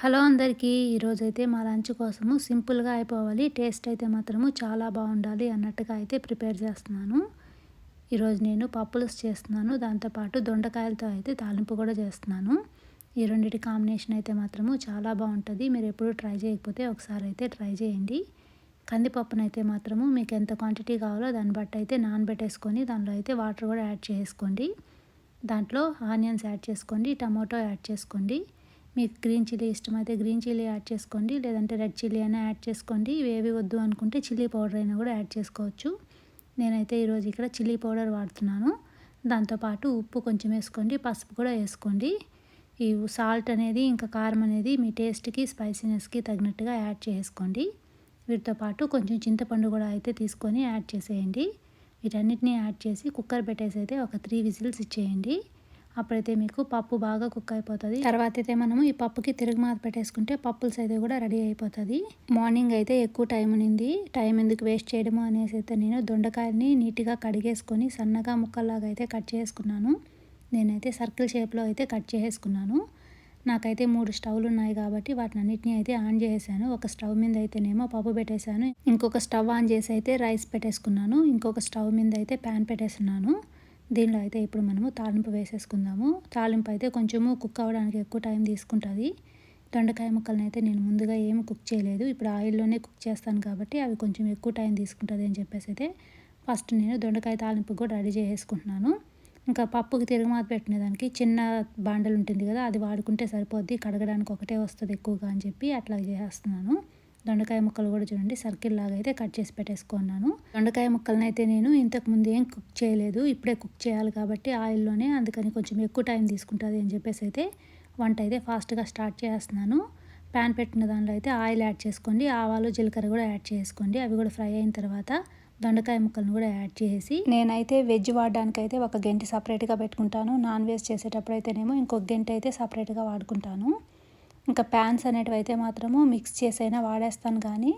Hello అందరికీ ఈరోజైతే మా లంచ్ కోసము సింపుల్గా అయిపోవాలి టేస్ట్ అయితే మాత్రము చాలా బాగుండాలి అన్నట్టుగా అయితే ప్రిపేర్ చేస్తున్నాను. ఈరోజు నేను పప్పులు చేస్తున్నాను దాంతోపాటు దొండకాయలతో అయితే తాలింపు కూడా చేస్తున్నాను. ఈ రెండింటి కాంబినేషన్ అయితే మాత్రము చాలా బాగుంటుంది మీరు ఎప్పుడు ట్రై చేయకపోతే ఒకసారి అయితే ట్రై చేయండి. కందిపప్పునైతే మాత్రము మీకు ఎంత క్వాంటిటీ కావాలో దాన్ని బట్టి అయితే నానబెట్టేసుకొని దానిలో అయితే వాటర్ కూడా యాడ్ చేసుకోండి. దాంట్లో ఆనియన్స్ యాడ్ చేసుకోండి టమాటో యాడ్ చేసుకోండి. మీకు గ్రీన్ చిల్లీ ఇష్టమైతే గ్రీన్ చిల్లీ యాడ్ చేసుకోండి లేదంటే రెడ్ చిల్లీ అయినా యాడ్ చేసుకోండి. ఇవేవి వద్దు అనుకుంటే చిల్లీ పౌడర్ అయినా కూడా యాడ్ చేసుకోవచ్చు. నేనైతే ఈరోజు ఇక్కడ చిల్లీ పౌడర్ వాడుతున్నాను. దాంతోపాటు ఉప్పు కొంచెం వేసుకోండి పసుపు కూడా వేసుకోండి. ఈ సాల్ట్ అనేది ఇంకా కారం అనేది మీ టేస్ట్కి స్పైసీనెస్కి తగినట్టుగా యాడ్ చేసుకోండి. వీటితో పాటు కొంచెం చింతపండు కూడా అయితే తీసుకొని యాడ్ చేసేయండి. వీటన్నిటిని యాడ్ చేసి కుక్కర్ పెట్టేసి అయితే ఒక త్రీ విజిల్స్ ఇచ్చేయండి. అప్పుడైతే మీకు పప్పు బాగా కుక్ అయిపోతుంది. తర్వాత అయితే మనము ఈ పప్పుకి తిరుగుమాత పెట్టేసుకుంటే పప్పుల్స్ అయితే కూడా రెడీ అయిపోతుంది. మార్నింగ్ అయితే ఎక్కువ టైం ఉంది టైం ఎందుకు వేస్ట్ చేయడము అనేసి అయితే నేను దొండకాయని నీట్గా కడిగేసుకొని సన్నగా ముక్కల్లాగా అయితే కట్ చేసుకున్నాను. నేనైతే సర్కిల్ షేప్లో అయితే కట్ చేసుకున్నాను. నాకైతే మూడు స్టవ్లు ఉన్నాయి కాబట్టి వాటిని అన్నిటిని అయితే ఆన్ చేసేసాను. ఒక స్టవ్ మీద అయితేనేమో పప్పు పెట్టేశాను ఇంకొక స్టవ్ ఆన్ చేసి అయితే రైస్ పెట్టేసుకున్నాను. ఇంకొక స్టవ్ మీద అయితే ప్యాన్ పెట్టేసున్నాను. దీనిలో అయితే ఇప్పుడు మనము తాలింపు వేసేసుకుందాము. తాలింపు అయితే కొంచెము కుక్ అవ్వడానికి ఎక్కువ టైం తీసుకుంటుంది. దొండకాయ ముక్కలను అయితే నేను ముందుగా ఏమి కుక్ చేయలేదు. ఇప్పుడు ఆయిల్లోనే కుక్ చేస్తాను కాబట్టి అవి కొంచెం ఎక్కువ టైం తీసుకుంటుంది అని చెప్పేసి అయితే ఫస్ట్ నేను దొండకాయ తాలింపు కూడా రెడీ చేసుకుంటున్నాను ఇంకా పప్పుకి తిరుగుమాత పెట్టిన దానికి చిన్న బాండలు ఉంటుంది కదా అది వాడుకుంటే సరిపోద్ది. కడగడానికి ఒకటే వస్తుంది ఎక్కువగా అని చెప్పి అట్లా చేస్తున్నాను దొండకాయ ముక్కలు కూడా చూడండి సర్కిల్ లాగా అయితే కట్ చేసి పెట్టేసుకున్నాను. దొండకాయ ముక్కలను అయితే నేను ఇంతకు ముందు ఏం కుక్ చేయలేదు ఇప్పుడే కుక్ చేయాలి కాబట్టి ఆయిల్లోనే అందుకని కొంచెం ఎక్కువ టైం తీసుకుంటుంది అని చెప్పేసి అయితే వంట అయితే ఫాస్ట్గా స్టార్ట్ చేస్తున్నాను. ప్యాన్ పెట్టిన దానిలో అయితే ఆయిల్ యాడ్ చేసుకోండి ఆవాలు జీలకర్ర కూడా యాడ్ చేసుకోండి అవి కూడా ఫ్రై అయిన తర్వాత దొండకాయ ముక్కలను కూడా యాడ్ చేసి నేనైతే వెజ్ వాడడానికి అయితే ఒక గంట సపరేట్గా పెట్టుకుంటాను నాన్ వెజ్ చేసేటప్పుడు అయితేనేమో ఇంకొక గంట అయితే సపరేట్గా వాడుకుంటాను. ఇంకా ప్యాన్స్ అనేటివి అయితే మాత్రము మిక్స్ చేసైనా వాడేస్తాను కానీ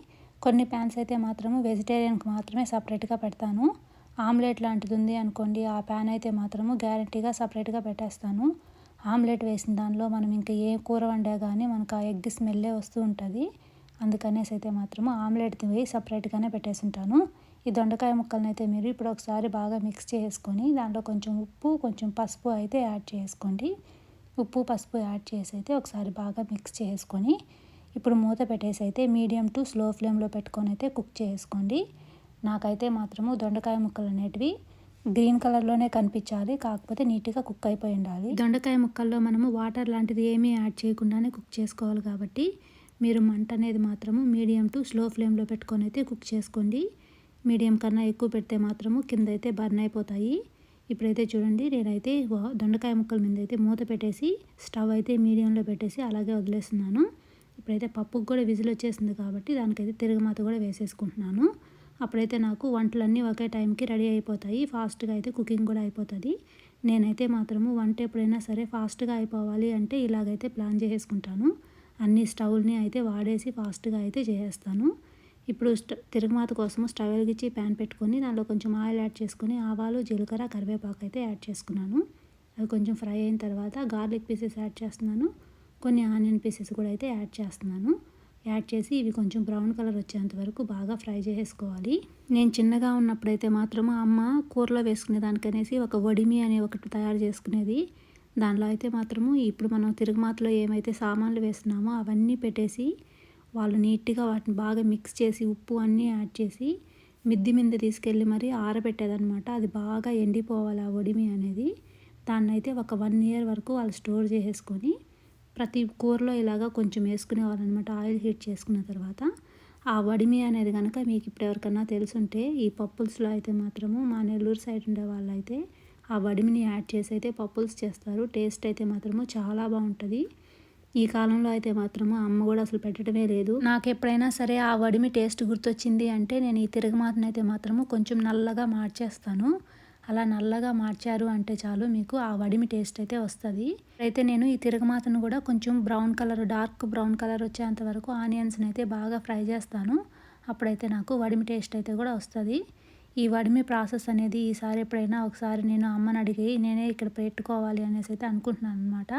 కొన్ని ప్యాన్స్ అయితే మాత్రము వెజిటేరియన్కి మాత్రమే సపరేట్గా పెడతాను. ఆమ్లెట్ లాంటిది ఉంది అనుకోండి ఆ ప్యాన్ అయితే మాత్రము గ్యారంటీగా సపరేట్గా పెట్టేస్తాను. ఆమ్లెట్ వేసిన దానిలో మనం ఇంకా ఏ కూర వండా కానీ మనకు ఆ ఎగ్ స్మెల్లే వస్తూ ఉంటుంది. అందుకనేసి అయితే మాత్రము ఆమ్లెట్ వేయి సపరేట్గానే పెట్టేసి ఉంటాను ఈ దొండకాయ ముక్కలను అయితే మీరు ఇప్పుడు ఒకసారి బాగా మిక్స్ చేసుకొని దాంట్లో కొంచెం ఉప్పు కొంచెం పసుపు అయితే యాడ్ చేసుకోండి. ఉప్పు పసుపు యాడ్ చేసి అయితే ఒకసారి బాగా మిక్స్ చేసుకొని ఇప్పుడు మూత పెట్టేసి అయితే మీడియం టు స్లో ఫ్లేమ్లో పెట్టుకొని అయితే కుక్ చేసుకోండి. నాకైతే మాత్రము దొండకాయ ముక్కలు అనేటివి గ్రీన్ కలర్లోనే కనిపించాలి కాకపోతే నీట్గా కుక్ అయిపోయి ఉండాలి. దొండకాయ ముక్కల్లో మనము వాటర్ లాంటిది ఏమీ యాడ్ చేయకుండానే కుక్ చేసుకోవాలి కాబట్టి మీరు మంట అనేది మాత్రము మీడియం టు స్లో ఫ్లేమ్లో పెట్టుకొని అయితే కుక్ చేసుకోండి. మీడియం కన్నా ఎక్కువ పెడితే మాత్రము కింద అయితే బర్న్ అయిపోతాయి. ఇప్పుడైతే చూడండి నేనైతే దొండకాయ ముక్కల మీద అయితే మూత పెట్టేసి స్టవ్ అయితే మీడియంలో పెట్టేసి అలాగే వదిలేస్తున్నాను. ఇప్పుడైతే పప్పుకు కూడా విజిల్ వచ్చేసింది కాబట్టి దానికైతే తిరగమాత కూడా వేసేసుకుంటున్నాను. అప్పుడైతే నాకు వంటలన్నీ ఒకే టైంకి రెడీ అయిపోతాయి ఫాస్ట్గా అయితే కుకింగ్ కూడా అయిపోతుంది. నేనైతే మాత్రము వంట ఎప్పుడైనా సరే ఫాస్ట్గా అయిపోవాలి అంటే ఇలాగైతే ప్లాన్ చేసుకుంటాను అన్ని స్టవ్ని అయితే వాడేసి ఫాస్ట్గా అయితే చేసేస్తాను. ఇప్పుడు తిరుగుమాత కోసం స్టవ్ వెలిగించి ప్యాన్ పెట్టుకొని దానిలో కొంచెం ఆయిల్ యాడ్ చేసుకుని ఆవాలు జీలకర్ర కరివేపాకు అయితే యాడ్ చేసుకున్నాను. అవి కొంచెం ఫ్రై అయిన తర్వాత గార్లిక్ పీసెస్ యాడ్ చేస్తున్నాను. కొన్ని ఆనియన్ పీసెస్ కూడా అయితే యాడ్ చేస్తున్నాను. యాడ్ చేసి ఇవి కొంచెం బ్రౌన్ కలర్ వచ్చేంత వరకు బాగా ఫ్రై చేసుకోవాలి నేను చిన్నగా ఉన్నప్పుడైతే మాత్రం అమ్మ కూరలో వేసుకునే దానికనేసి ఒక వడిమి అనే ఒకటి తయారు చేసుకునేది. దానిలో అయితే మాత్రము ఇప్పుడు మనం తిరుగుమాతలో ఏమైతే సామాన్లు వేస్తున్నామో అవన్నీ పెట్టేసి వాళ్ళు నీట్గా వాటిని బాగా మిక్స్ చేసి ఉప్పు అన్నీ యాడ్ చేసి మిద్ది మీద తీసుకెళ్ళి మరీ ఆరబెట్టేదనమాట అది బాగా ఎండిపోవాలి ఆ ఒడిమి అనేది. దాన్ని అయితే ఒక వన్ ఇయర్ వరకు వాళ్ళు స్టోర్ చేసేసుకొని ప్రతి కూరలో ఇలాగా కొంచెం వేసుకునేవాళ్ళనమాట ఆయిల్ హీట్ చేసుకున్న తర్వాత ఆ వడిమి అనేది కనుక మీకు ఇప్పుడు ఎవరికన్నా తెలుసుంటే ఈ పప్పుల్స్లో అయితే మాత్రము మా నెల్లూరు సైడ్ ఉండే వాళ్ళు అయితే ఆ వడిమిని యాడ్ చేసి అయితే పప్పుల్స్ చేస్తారు. టేస్ట్ అయితే మాత్రము చాలా బాగుంటుంది. ఈ కాలంలో అయితే మాత్రము అమ్మ కూడా అసలు పెట్టడమే లేదు. నాకు ఎప్పుడైనా సరే ఆ వడిమి టేస్ట్ గుర్తొచ్చింది అంటే నేను ఈ తిరగమాతను అయితే మాత్రము కొంచెం నల్లగా మార్చేస్తాను. అలా నల్లగా మార్చారు అంటే చాలు మీకు ఆ వడిమి టేస్ట్ అయితే వస్తుంది. అయితే నేను ఈ తిరగమాతను కూడా కొంచెం brown colour dark brown colour వచ్చేంత వరకు ఆనియన్స్ని అయితే బాగా ఫ్రై చేస్తాను. అప్పుడైతే నాకు వడిమి టేస్ట్ అయితే కూడా వస్తుంది. ఈ వడిమి ప్రాసెస్ అనేది ఈసారి ఎప్పుడైనా ఒకసారి నేను అమ్మని అడిగి నేనే ఇక్కడ పెట్టుకోవాలి అనేసి అయితే అనుకుంటున్నాను అనమాట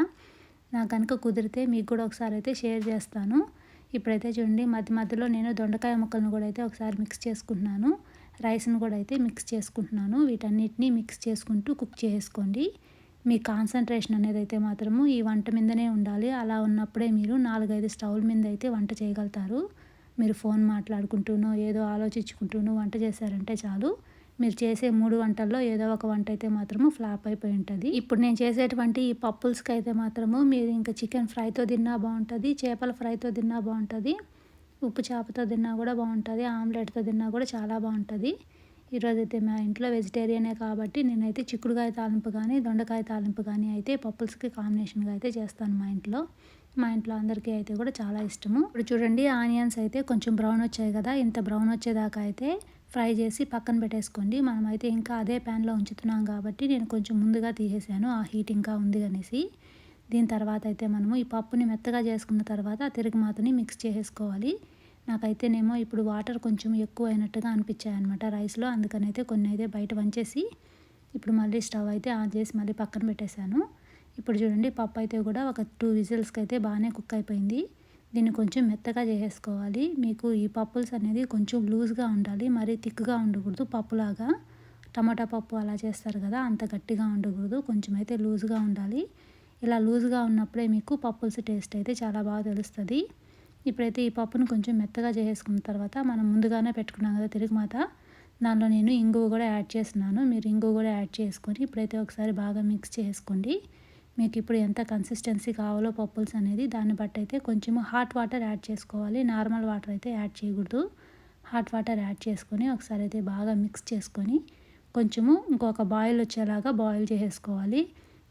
నాకు కనుక కుదిరితే మీకు కూడా ఒకసారి అయితే షేర్ చేస్తాను. ఇప్పుడైతే చూడండి మధ్య మధ్యలో నేను దొండకాయ ముక్కలను కూడా అయితే ఒకసారి మిక్స్ చేసుకుంటున్నాను. రైస్ను కూడా అయితే మిక్స్ చేసుకుంటున్నాను. వీటన్నిటిని మిక్స్ చేసుకుంటూ కుక్ చేసుకోండి. మీ కాన్సన్ట్రేషన్ అనేది అయితే మాత్రము ఈ వంట మీదనే ఉండాలి. అలా ఉన్నప్పుడే మీరు నాలుగైదు స్టవ్ల మీద అయితే వంట చేయగలుగుతారు. మీరు ఫోన్ మాట్లాడుకుంటూనో ఏదో ఆలోచించుకుంటూనో వంట చేశారంటే చాలు. మీరు చేసే మూడు వంటల్లో ఏదో ఒక వంట అయితే మాత్రము ఫ్లాప్ అయిపోయి ఉంటుంది. ఇప్పుడు నేను చేసేటువంటి ఈ పప్పుల్స్కి అయితే మాత్రము మీరు ఇంకా చికెన్ ఫ్రైతో తిన్నా బాగుంటుంది చేపల ఫ్రైతో తిన్నా బాగుంటుంది ఉప్పు చేపతో తిన్నా కూడా బాగుంటుంది ఆమ్లెట్తో తిన్నా కూడా చాలా బాగుంటుంది. ఈరోజు అయితే మా ఇంట్లో వెజిటేరియనే కాబట్టి నేనైతే చిక్కుడుకాయ తాలింపు కానీ దొండకాయ తాలింపు కానీ అయితే పప్పుల్స్కి కాంబినేషన్గా అయితే చేస్తాను మా ఇంట్లో. మా ఇంట్లో అందరికీ అయితే కూడా చాలా ఇష్టము. ఇప్పుడు చూడండి ఆనియన్స్ అయితే కొంచెం బ్రౌన్ వచ్చాయి కదా. ఇంత బ్రౌన్ వచ్చేదాకా అయితే ఫ్రై చేసి పక్కన పెట్టేసుకోండి. మనమైతే ఇంకా అదే ప్యాన్లో ఉంచుతున్నాం కాబట్టి నేను కొంచెం ముందుగా తీసేసాను. ఆ హీట్ ఇంకా ఉంది అనేసి. దీని తర్వాత అయితే మనము ఈ పప్పుని మెత్తగా చేసుకున్న తర్వాత తిరుగుమాతని మిక్స్ చేసేసుకోవాలి. నాకైతేనేమో ఇప్పుడు వాటర్ కొంచెం ఎక్కువ అయినట్టుగా అనిపించాయి అనమాట రైస్లో. అందుకనైతే కొన్ని అయితే బయట వంచేసి ఇప్పుడు మళ్ళీ స్టవ్ అయితే ఆన్ చేసి మళ్ళీ పక్కన పెట్టేశాను. ఇప్పుడు చూడండి పప్పు అయితే కూడా ఒక టూ విజిల్స్కి అయితే బాగానే కుక్ అయిపోయింది. దీన్ని కొంచెం మెత్తగా చేసేసుకోవాలి. మీకు ఈ పప్పుల్స్ అనేది కొంచెం లూజ్గా ఉండాలి. మరీ థిక్గా ఉండకూడదు పప్పులాగా. టమాటా పప్పు అలా చేస్తారు కదా అంత గట్టిగా ఉండకూడదు. కొంచెం అయితే లూజ్గా ఉండాలి. ఇలా లూజ్గా ఉన్నప్పుడే మీకు పప్పుల్స్ టేస్ట్ అయితే చాలా బాగా తెలుస్తుంది. ఇప్పుడైతే ఈ పప్పును కొంచెం మెత్తగా చేసేసుకున్న తర్వాత మనం ముందుగానే పెట్టుకున్నాం కదా తిరుగుమాత దానిలో నేను ఇంగువ కూడా యాడ్ చేస్తున్నాను. మీరు ఇంగువ కూడా యాడ్ చేసుకొని ఇప్పుడైతే ఒకసారి బాగా మిక్స్ చేసుకోండి. మీకు ఇప్పుడు ఎంత కన్సిస్టెన్సీ కావాలో పప్పుల్స్ అనేది దాన్ని బట్టి అయితే కొంచెము హాట్ వాటర్ యాడ్ చేసుకోవాలి. నార్మల్ వాటర్ అయితే యాడ్ చేయకూడదు. హాట్ వాటర్ యాడ్ చేసుకొని ఒకసారి అయితే బాగా మిక్స్ చేసుకొని కొంచెము ఇంకొక బాయిల్ వచ్చేలాగా బాయిల్ చేసేసుకోవాలి.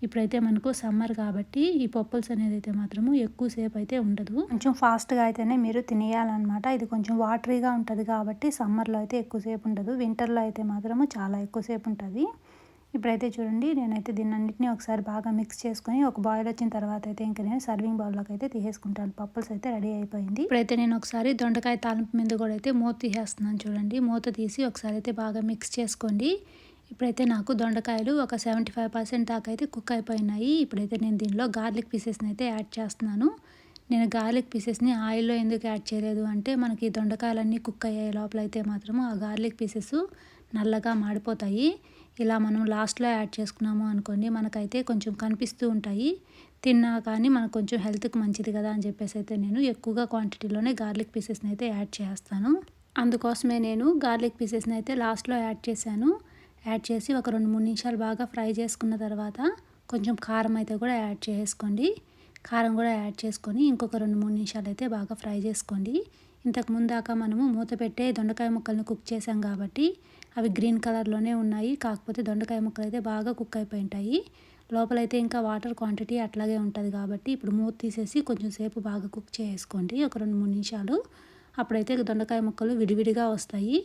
ఇప్పుడైతే మనకు సమ్మర్ కాబట్టి ఈ పప్పుల్స్ అనేది అయితే మాత్రము ఎక్కువసేపు అయితే ఉండదు. కొంచెం ఫాస్ట్గా అయితేనే మీరు తినేయాలన్నమాట. ఇది కొంచెం వాటరీగా ఉంటుంది కాబట్టి సమ్మర్లో అయితే ఎక్కువసేపు ఉండదు. వింటర్లో అయితే మాత్రము చాలా ఎక్కువసేపు ఉంటుంది. ఇప్పుడైతే చూడండి నేనైతే దీన్ని అన్నింటినీ ఒకసారి బాగా మిక్స్ చేసుకొని ఒక బాయిల్ వచ్చిన తర్వాత అయితే ఇంకా నేను సర్వింగ్ బౌల్లోకి అయితే తీసేసుకుంటాను. పప్పుల్స్ అయితే రెడీ అయిపోయింది. ఇప్పుడైతే నేను ఒకసారి దొండకాయ తాలింపు మీద కూడా అయితే మూత తీసేస్తున్నాను చూడండి. మూత తీసి ఒకసారి అయితే బాగా మిక్స్ చేసుకోండి. ఇప్పుడైతే నాకు దొండకాయలు ఒక సెవెంటీ ఫైవ్ పర్సెంట్ దాకా అయితే కుక్ అయిపోయినాయి. ఇప్పుడైతే నేను దీనిలో గార్లిక్ పీసెస్ని అయితే యాడ్ చేస్తున్నాను. నేను గార్లిక్ పీసెస్ని ఆయిల్లో ఎందుకు యాడ్ చేయలేదు అంటే మనకి దొండకాయలన్నీ కుక్ అయ్యే లోపల అయితే మాత్రము ఆ గార్లిక్ పీసెస్ నల్లగా మాడిపోతాయి. ఇలా మనం లాస్ట్లో యాడ్ చేసుకున్నాము అనుకోండి మనకైతే కొంచెం కనిపిస్తూ ఉంటాయి. తిన్నా కానీ మనకు కొంచెం హెల్త్కి మంచిది కదా అని చెప్పేసి అయితే నేను ఎక్కువగా క్వాంటిటీలోనే గార్లిక్ పీసెస్ని అయితే యాడ్ చేస్తాను. అందుకోసమే నేను గార్లిక్ పీసెస్ని అయితే లాస్ట్లో యాడ్ చేశాను. యాడ్ చేసి ఒక రెండు మూడు నిమిషాలు బాగా ఫ్రై చేసుకున్న తర్వాత కొంచెం కారం అయితే కూడా యాడ్ చేసుకోండి. కారం కూడా యాడ్ చేసుకొని ఇంకొక రెండు మూడు నిమిషాలు అయితే బాగా ఫ్రై చేసుకోండి. ఇంతకు ముందాక మనము మూత పెట్టే దొండకాయ ముక్కలను కుక్ చేసాం కాబట్టి అవి గ్రీన్ కలర్లోనే ఉన్నాయి. కాకపోతే దొండకాయ ముక్కలు అయితే బాగా కుక్ అయిపోయి ఉంటాయి లోపలైతే ఇంకా వాటర్ క్వాంటిటీ అట్లాగే ఉంటుంది కాబట్టి ఇప్పుడు మూత తీసేసి కొంచెం సేపు బాగా కుక్ చేసుకోండి. ఒక రెండు మూడు నిమిషాలు. అప్పుడైతే దొండకాయ ముక్కలు విడివిడిగా వస్తాయి.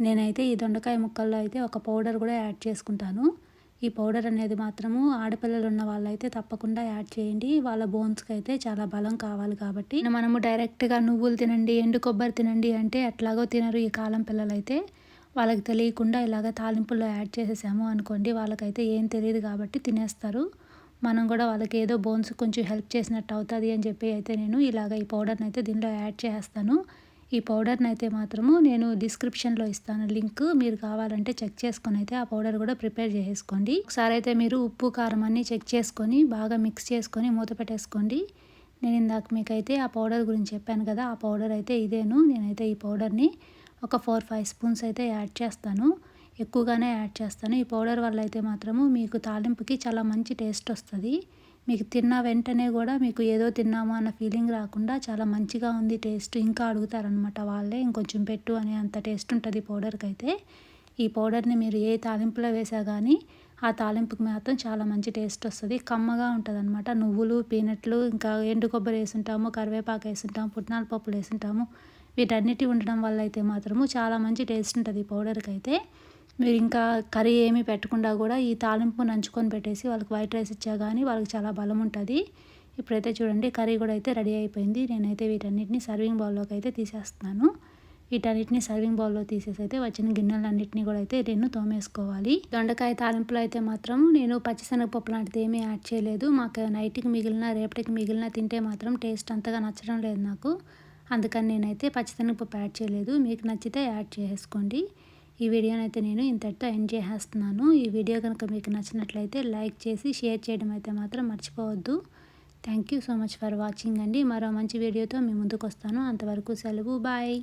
నేనైతే ఈ దొండకాయ ముక్కల్లో అయితే ఒక పౌడర్ కూడా యాడ్ చేసుకుంటాను. ఈ పౌడర్ అనేది మాత్రము ఆడపిల్లలు ఉన్న వాళ్ళైతే తప్పకుండా యాడ్ చేయండి. వాళ్ళ బోన్స్కి అయితే చాలా బలం కావాలి కాబట్టి. మనము డైరెక్ట్గా నువ్వులు తినండి ఎండు కొబ్బరి తినండి అంటే ఎట్లాగో తినరు ఈ కాలం పిల్లలైతే. వాళ్ళకి తెలియకుండా ఇలాగ తాలింపుల్లో యాడ్ చేసేసాము అనుకోండి వాళ్ళకైతే ఏం తెలియదు కాబట్టి తినేస్తారు. మనం కూడా వాళ్ళకి ఏదో బోన్స్ కొంచెం హెల్ప్ చేసినట్టు అవుతుంది అని చెప్పి అయితే నేను ఇలాగ ఈ పౌడర్ని అయితే దీనిలో యాడ్ చేస్తాను ఈ పౌడర్ని అయితే మాత్రము నేను డిస్క్రిప్షన్లో ఇస్తాను లింక్. మీరు కావాలంటే చెక్ చేసుకొని అయితే ఆ పౌడర్ కూడా ప్రిపేర్ చేసుకోండి ఒకసారి అయితే మీరు ఉప్పు కారం అన్నీ చెక్ చేసుకొని బాగా మిక్స్ చేసుకొని మూత పెట్టేసుకోండి. నేను ఇందాక మీకైతే ఆ పౌడర్ గురించి చెప్పాను కదా ఆ పౌడర్ అయితే ఇదేను. నేనైతే ఈ పౌడర్ని ఒక ఫోర్ ఫైవ్ స్పూన్స్ అయితే యాడ్ చేస్తాను. ఎక్కువగానే యాడ్ చేస్తాను. ఈ పౌడర్ వల్ల అయితే మాత్రము మీకు తాలింపుకి చాలా మంచి టేస్ట్ వస్తుంది. మీకు తిన్న వెంటనే కూడా మీకు ఏదో తిన్నాము అన్న ఫీలింగ్ రాకుండా చాలా మంచిగా ఉంది టేస్ట్ ఇంకా అడుగుతారనమాట వాళ్ళే ఇంకొంచెం పెట్టు అనే అంత టేస్ట్ ఉంటుంది పౌడర్కి అయితే ఈ పౌడర్ని మీరు ఏ తాలింపులో వేసా కానీ ఆ తాలింపుకి మాత్రం చాలా మంచి టేస్ట్ వస్తుంది. కమ్మగా ఉంటుంది అనమాట నువ్వులు పీనట్లు ఇంకా ఎండు కొబ్బరి వేసుంటాము కరివేపాకు వేసుంటాము పుట్నాల పప్పులు వేసుంటాము. వీటన్నిటి ఉండడం వల్ల అయితే మాత్రము చాలా మంచి టేస్ట్ ఉంటుంది ఈ పౌడర్కి అయితే మీరు ఇంకా కర్రీ ఏమీ పెట్టకుండా కూడా ఈ తాలింపు నంచుకొని పెట్టేసి వాళ్ళకి వైట్ రైస్ ఇచ్చా కానీ వాళ్ళకి చాలా బలం ఉంటుంది. ఇప్పుడైతే చూడండి కర్రీ కూడా అయితే రెడీ అయిపోయింది. నేనైతే వీటన్నిటిని సర్వింగ్ బౌల్లోకి అయితే తీసేస్తున్నాను. వీటన్నిటిని సర్వింగ్ బౌల్లో తీసేసి అయితే వచ్చిన గిన్నెలన్నింటినీ కూడా అయితే నేను తోమేసుకోవాలి. దొండకాయ తాలింపులో అయితే మాత్రం నేను పచ్చిశనగపప్పు లాంటిది ఏమీ యాడ్ చేయలేదు. మాకు నైట్కి మిగిలిన రేపటికి మిగిలిన తింటే మాత్రం టేస్ట్ అంతగా నచ్చడం లేదు నాకు. అందుకని నేనైతే పచ్చిశనగపప్పు యాడ్ చేయలేదు. మీకు నచ్చితే యాడ్ చేసుకోండి ఈ వీడియోని అయితే నేను ఇంతటితో ఎండ్ చేసేస్తున్నాను. ఈ వీడియో కనుక మీకు నచ్చినట్లయితే లైక్ చేసి షేర్ చేయడం అయితే మాత్రం మర్చిపోవద్దు. Thank you so much for watching అండి. మరో మంచి వీడియోతో మీ ముందుకు వస్తాను అంతవరకు సెలవు. బాయ్